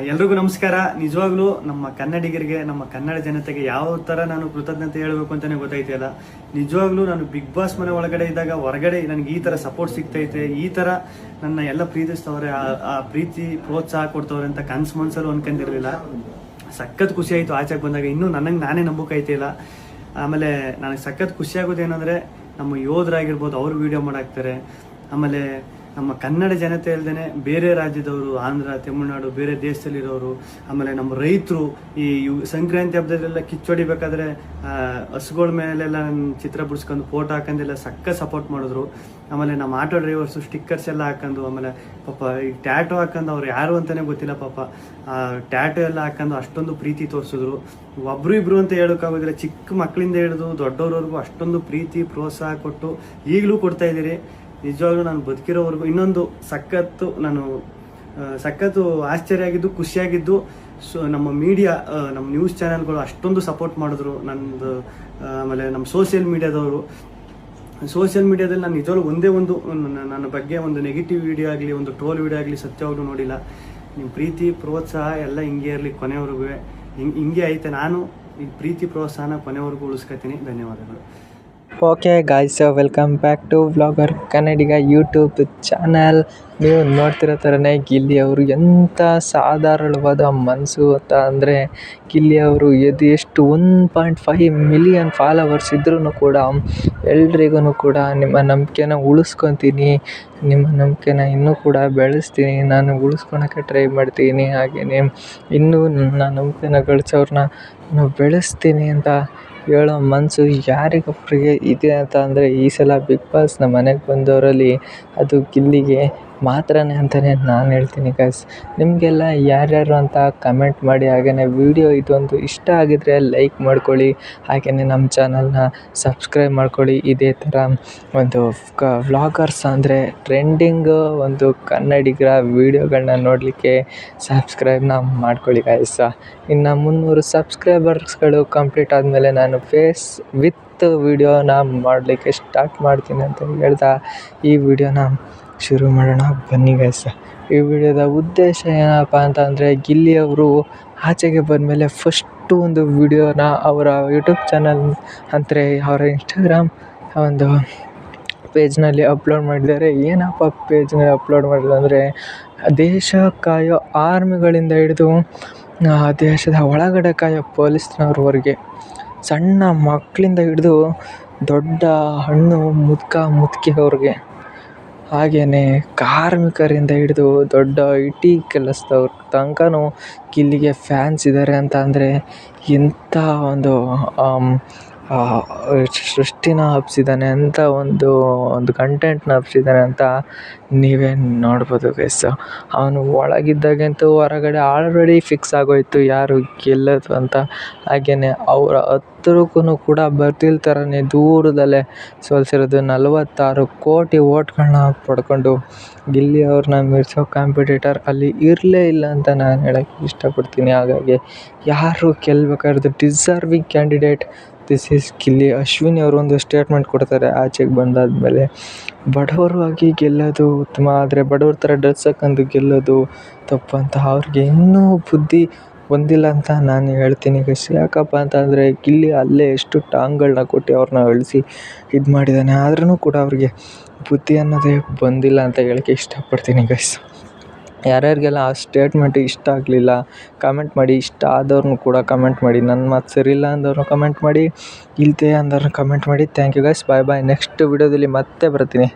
ಎಲ್ರಿಗೂ ನಮಸ್ಕಾರ. ನಿಜವಾಗ್ಲೂ ನಮ್ಮ ಕನ್ನಡಿಗರಿಗೆ, ನಮ್ಮ ಕನ್ನಡ ಜನತೆಗೆ ಯಾವ ತರ ನಾನು ಕೃತಜ್ಞತೆ ಹೇಳಬೇಕು ಅಂತಾನೆ ಗೊತ್ತಾಯ್ತಿಲ್ಲ. ನಿಜವಾಗ್ಲೂ ನಾನು ಬಿಗ್ ಬಾಸ್ ಮನೆ ಒಳಗಡೆ ಇದ್ದಾಗ ಹೊರಗಡೆ ನನಗೆ ಈ ತರ ಸಪೋರ್ಟ್ ಸಿಗ್ತೈತೆ, ಈ ತರ ನನ್ನ ಎಲ್ಲ ಪ್ರೀತಿಸ್ತವ್ರೆ ಆ- ಪ್ರೀತಿ ಪ್ರೋತ್ಸಾಹ ಕೊಡ್ತವ್ರೆ ಅಂತ ಕನ್ಸ್ ಮನ್ಸಲ್ಲೂ ಅನ್ಕೊಂಡಿರ್ಲಿಲ್ಲ. ಸಖತ್ ಖುಷಿ ಆಯ್ತು ಆಚೆಗೆ ಬಂದಾಗ. ಇನ್ನೂ ನನಗೆ ನಾನೇ ನಂಬಕ್ಕಾಯ್ತಿಲ್ಲ. ಆಮೇಲೆ ನನಗೆ ಸಖತ್ ಖುಷಿ ಆಗೋದು ಏನಂದ್ರೆ, ನಮ್ಮ ಯೋಧರಾಗಿರ್ಬೋದು ಅವರು ವಿಡಿಯೋ ಮಾಡಾಕ್ತಾರೆ. ಆಮೇಲೆ ನಮ್ಮ ಕನ್ನಡ ಜನತೆ ಇಲ್ಲದೇನೆ ಬೇರೆ ರಾಜ್ಯದವರು, ಆಂಧ್ರ, ತಮಿಳುನಾಡು, ಬೇರೆ ದೇಶದಲ್ಲಿರೋರು, ಆಮೇಲೆ ನಮ್ಮ ರೈತರು ಈ ಸಂಕ್ರಾಂತಿ ಹಬ್ಬದಲ್ಲೆಲ್ಲ ಕಿಚ್ಚೊಡಿಬೇಕಾದ್ರೆ ಹಸುಗಳ ಮೇಲೆಲ್ಲ ಚಿತ್ರ ಬಿಡಿಸ್ಕೊಂಡು ಫೋಟೋ ಹಾಕೊಂಡೆಲ್ಲ ಸಕ್ಕ ಸಪೋರ್ಟ್ ಮಾಡಿದ್ರು. ಆಮೇಲೆ ನಮ್ಮ ಆಟೋ ಡ್ರೈವರ್ಸು ಸ್ಟಿಕ್ಕರ್ಸ್ ಎಲ್ಲ ಹಾಕೊಂಡು, ಆಮೇಲೆ ಪಾಪ ಈ ಟ್ಯಾಟೋ ಹಾಕೊಂಡು ಅವ್ರು ಯಾರು ಅಂತಾನೆ ಗೊತ್ತಿಲ್ಲ ಪಾಪ. ಟ್ಯಾಟೋ ಎಲ್ಲ ಹಾಕೊಂಡು ಅಷ್ಟೊಂದು ಪ್ರೀತಿ ತೋರಿಸಿದ್ರು. ಒಬ್ರು ಇಬ್ರು ಅಂತ ಹೇಳೋಕ್ಕಾಗೋದಿಲ್ಲ ಚಿಕ್ಕ ಮಕ್ಕಳಿಂದ ಹಿಡಿದು ದೊಡ್ಡವ್ರವರೆಗೂ ಅಷ್ಟೊಂದು ಪ್ರೀತಿ, ಪ್ರೋತ್ಸಾಹ ಕೊಟ್ಟು ಈಗಲೂ ಕೊಡ್ತಾ ಇದ್ದೀರಿ. ನಿಜವಾಗ್ಲೂ ನಾನು ಬದುಕಿರೋವರೆಗೂ ಇನ್ನೊಂದು ಸಖತ್ತು ನಾನು ಸಖತ್ತು ಆಶ್ಚರ್ಯ ಆಗಿದ್ದು ಖುಷಿಯಾಗಿದ್ದು, ಸೊ ನಮ್ಮ ಮೀಡಿಯಾ ನಮ್ಮ ನ್ಯೂಸ್ ಚಾನೆಲ್ಗಳು ಅಷ್ಟೊಂದು ಸಪೋರ್ಟ್ ಮಾಡಿದ್ರು ನಂದು ಆಮೇಲೆ ನಮ್ಮ ಸೋಷಿಯಲ್ ಮೀಡಿಯಾದವರು ಸೋಷಿಯಲ್ ಮೀಡಿಯಾದಲ್ಲಿ ನಾನು ನಿಜವಾಗ್ಲೂ ಒಂದೇ ಒಂದು, ನನ್ನ- ನನ್ನ ಬಗ್ಗೆ ಒಂದು ನೆಗೆಟಿವ್ ವಿಡಿಯೋ ಆಗಲಿ, ಒಂದು ಟ್ರೋಲ್ ವಿಡಿಯೋ ಆಗಲಿ ಸತ್ಯವಾಗ್ಲೂ ನೋಡಿಲ್ಲ. ನಿಮ್ಮ ಪ್ರೀತಿ, ಪ್ರೋತ್ಸಾಹ ಎಲ್ಲ ಹಿಂಗೆ ಇರಲಿ ಕೊನೆವರೆಗೂ. ಹಿಂಗೆ ಹಿಂಗೆ ಐತೆ ನಾನು, ಈ ಪ್ರೀತಿ, ಪ್ರೋತ್ಸಾಹನ ಕೊನೆವರೆಗೂ ಉಳಿಸ್ಕೊತೀನಿ. ಧನ್ಯವಾದಗಳು. Okay guys welcome back to vlogger Kannadiga YouTube channel ನೀವು ನೋಡ್ತಿರೋ ಥರನೇ ಗಿಲ್ಲಿ ಅವರು ಎಂಥ ಸಾಧಾರಣವಾದ ಮನಸ್ಸು ಅಂತ ಅಂದರೆ ಗಿಲ್ಲಿ ಅವರು ಎದು ಎಷ್ಟು one point five million followers ಇದ್ರೂ ಕೂಡ ಎಲ್ರಿಗೂ ಕೂಡ ನಿಮ್ಮ ನಂಬಿಕೆನ ಉಳಿಸ್ಕೊತೀನಿ, ನಿಮ್ಮ ನಂಬಿಕೆನ ಇನ್ನೂ ಕೂಡ ಬೆಳೆಸ್ತೀನಿ, ನಾನು ಉಳಿಸ್ಕೊಳಕ್ಕೆ ಟ್ರೈ ಮಾಡ್ತೀನಿ ಹಾಗೆಯೇ ಇನ್ನೂ ನನ್ನ ನಂಬಿಕೆನ ಗಳಿಸೋರ್ನ ನಾನು ಬೆಳೆಸ್ತೀನಿ ಅಂತ ಹೇಳೋ ಮನಸ್ಸು ಯಾರಿಗೊಬ್ಬರಿಗೆ ಇದೆ ಅಂತ ಅಂದರೆ ಈ ಸಲ ಬಿಗ್ ಬಾಸ್ ನಮ್ಮ ಮನೆಗೆ ಬಂದವರಲ್ಲಿ ಅದು ಗಿಲ್ಲಿಗೆ ಮಾತ್ರನೇ ಅಂತಲೇ ನಾನು ಹೇಳ್ತೀನಿ ಗೈಸ್ ನಿಮಗೆಲ್ಲ ಯಾರ್ಯಾರು ಅಂತ ಕಮೆಂಟ್ ಮಾಡಿ ಹಾಗೇ ವಿಡಿಯೋ ಇದೊಂದು ಇಷ್ಟ ಆಗಿದ್ದರೆ ಲೈಕ್ ಮಾಡ್ಕೊಳ್ಳಿ ಹಾಗೆಯೇ ನಮ್ಮ ಚಾನಲನ್ನ ಸಬ್ಸ್ಕ್ರೈಬ್ ಮಾಡ್ಕೊಳ್ಳಿ. ಇದೇ ಥರ ಒಂದು ಕ ವ್ಲಾಗರ್ಸ್ ಅಂದರೆ ಟ್ರೆಂಡಿಂಗ್ ಒಂದು ಕನ್ನಡಿಗರ ವೀಡಿಯೋಗಳನ್ನ ನೋಡಲಿಕ್ಕೆ ಸಬ್ಸ್ಕ್ರೈಬ್ನ ಮಾಡ್ಕೊಳ್ಳಿ ಗಾಯ್ಸ ಇನ್ನು ಮುನ್ನೂರು ಸಬ್ಸ್ಕ್ರೈಬರ್ಸ್ಗಳು ಕಂಪ್ಲೀಟ್ ಆದಮೇಲೆ ನಾನು ಫೇಸ್ ವಿತ್ ವಿಡಿಯೋನ ಮಾಡಲಿಕ್ಕೆ ಸ್ಟಾರ್ಟ್ ಮಾಡ್ತೀನಿ ಅಂತ ಹೇಳ್ತಾ ಈ ವಿಡಿಯೋನ ಶುರು ಮಾಡೋಣ. ಬನ್ನಿ ಗೈಸ ಈ ವಿಡಿಯೋದ ಉದ್ದೇಶ ಏನಪ್ಪ ಅಂತ ಅಂದರೆ ಗಿಲ್ಲಿ ಅವರು ಆಚೆಗೆ ಬಂದಮೇಲೆ ಫಸ್ಟು ಒಂದು ವಿಡಿಯೋನ ಅವರ ಯೂಟ್ಯೂಬ್ ಚಾನಲ್ ಅಂದರೆ ಅವರ ಇನ್ಸ್ಟಾಗ್ರಾಮ್ ಒಂದು ಪೇಜ್ನಲ್ಲಿ ಅಪ್ಲೋಡ್ ಮಾಡಿದ್ದಾರೆ. ಏನಪ್ಪ ಪೇಜ್ನಲ್ಲಿ ಅಪ್ಲೋಡ್ ಮಾಡಿದ್ರು ಅಂದರೆ ದೇಶ ಕಾಯೋ ಆರ್ಮಿಗಳಿಂದ ಹಿಡಿದು ದೇಶದ ಒಳಗಡೆ ಕಾಯೋ ಪೊಲೀಸ್ನವ್ರವರೆಗೆ ಸಣ್ಣ ಮಕ್ಕಳಿಂದ ಹಿಡಿದು ದೊಡ್ಡ ಹಣ್ಣು, ಮುದುಕ ಮುದುಕಿಯವ್ರಿಗೆ ಹಾಗೆಯೇ ಕಾರ್ಮಿಕರಿಂದ ಹಿಡಿದು ದೊಡ್ಡ ಐ ಟಿ ಕೆಲಸದವ್ರ ತನಕನೂ ಇಲ್ಲಿಗೆ ಫ್ಯಾನ್ಸ್ ಇದ್ದಾರೆ ಅಂತ ಅಂದರೆ ಎಂಥ ಒಂದು ಸೃಷ್ಟಿನ ಹಬ್ಬಿಸಿದ್ದಾನೆ ಅಂತ ಒಂದು ಒಂದು ಕಂಟೆಂಟ್ನ ಹಬ್ಬಿಸಿದ್ದಾನೆ ಅಂತ ನೀವೇ ನೋಡ್ಬೋದು ಗೈಸ್ ಅವನು ಒಳಗಿದ್ದಾಗಂತೂ ಹೊರಗಡೆ ಆಲ್ರೆಡಿ ಫಿಕ್ಸ್ ಆಗೋಯಿತು, ಯಾರು ಗೆಲ್ಲೋದು ಅಂತ. ಹಾಗೆಯೇ ಅವರ ಹತ್ರಕ್ಕೂ ಕೂಡ ಬರ್ತಿಲ್ ಥರನೇ ದೂರದಲ್ಲೇ ಸೋಲ್ಸಿರೋದು ನಲವತ್ತಾರು ಕೋಟಿ ಓಟ್ಗಳನ್ನ ಪಡ್ಕೊಂಡು ಗಿಲ್ಲಿ ಅವ್ರನ್ನ ಮೀರಿಸೋ ಕಾಂಪಿಟೇಟರ್ ಅಲ್ಲಿ ಇರಲೇ ಇಲ್ಲ ಅಂತ ನಾನು ಹೇಳೋಕ್ಕೆ ಇಷ್ಟಪಡ್ತೀನಿ. ಹಾಗಾಗಿ ಯಾರು ಗೆಲ್ಬೇಕಾದ್ರೆ deserving candidate this is Gilli Ashwini ಅವರು ಒಂದು ಸ್ಟೇಟ್ಮೆಂಟ್ ಕೊಡ್ತಾರೆ ಆಚೆಗೆ ಬಂದಾದಮೇಲೆ. ಬಡವರು ಆಗಿ ಗೆಲ್ಲೋದು ಉತ್ತಮ, ಆದರೆ ಬಡವ್ರ ಥರ ಡ್ರೆಸ್ ಹಾಕೊಂಡು ಗೆಲ್ಲೋದು ತಪ್ಪು ಅಂತ ಅವ್ರಿಗೆ ಇನ್ನೂ ಬುದ್ಧಿ ಬಂದಿಲ್ಲ ಅಂತ ನಾನು ಹೇಳ್ತೀನಿ ಗೈಸ್ ಯಾಕಪ್ಪ ಅಂತ ಅಂದರೆ ಗಿಲ್ಲಿ ಅಲ್ಲೇ ಎಷ್ಟು ಟಾಂಗ್ಗಳನ್ನ ಕೊಟ್ಟು ಅವ್ರನ್ನ ಅಳಿಸಿ ಇದು ಮಾಡಿದ್ದಾನೆ ಆದ್ರೂ ಕೂಡ ಅವ್ರಿಗೆ ಬುದ್ಧಿ ಅನ್ನೋದೇ ಬಂದಿಲ್ಲ ಅಂತ ಹೇಳೋಕ್ಕೆ ಇಷ್ಟಪಡ್ತೀನಿ ಗೈಸ್ ಯಾರ್ಯಾರಿಗೆಲ್ಲ ಆ ಸ್ಟೇಟ್ಮೆಂಟ್ ಇಷ್ಟ ಆಗಲಿಲ್ಲ ಕಮೆಂಟ್ ಮಾಡಿ, ಇಷ್ಟ ಆದವ್ರನ್ನೂ ಕೂಡ ಕಮೆಂಟ್ ಮಾಡಿ ನನ್ನ ಮಾತು ಸರಿ ಇಲ್ಲ ಅಂದವ್ರನ್ನ ಕಮೆಂಟ್ ಮಾಡಿ ಇಲ್ತೇ ಅಂದವ್ರನ್ನ ಕಮೆಂಟ್ ಮಾಡಿ. Thank you guys bye bye next ವಿಡಿಯೋದಲ್ಲಿ ಮತ್ತೆ ಬರ್ತೀನಿ.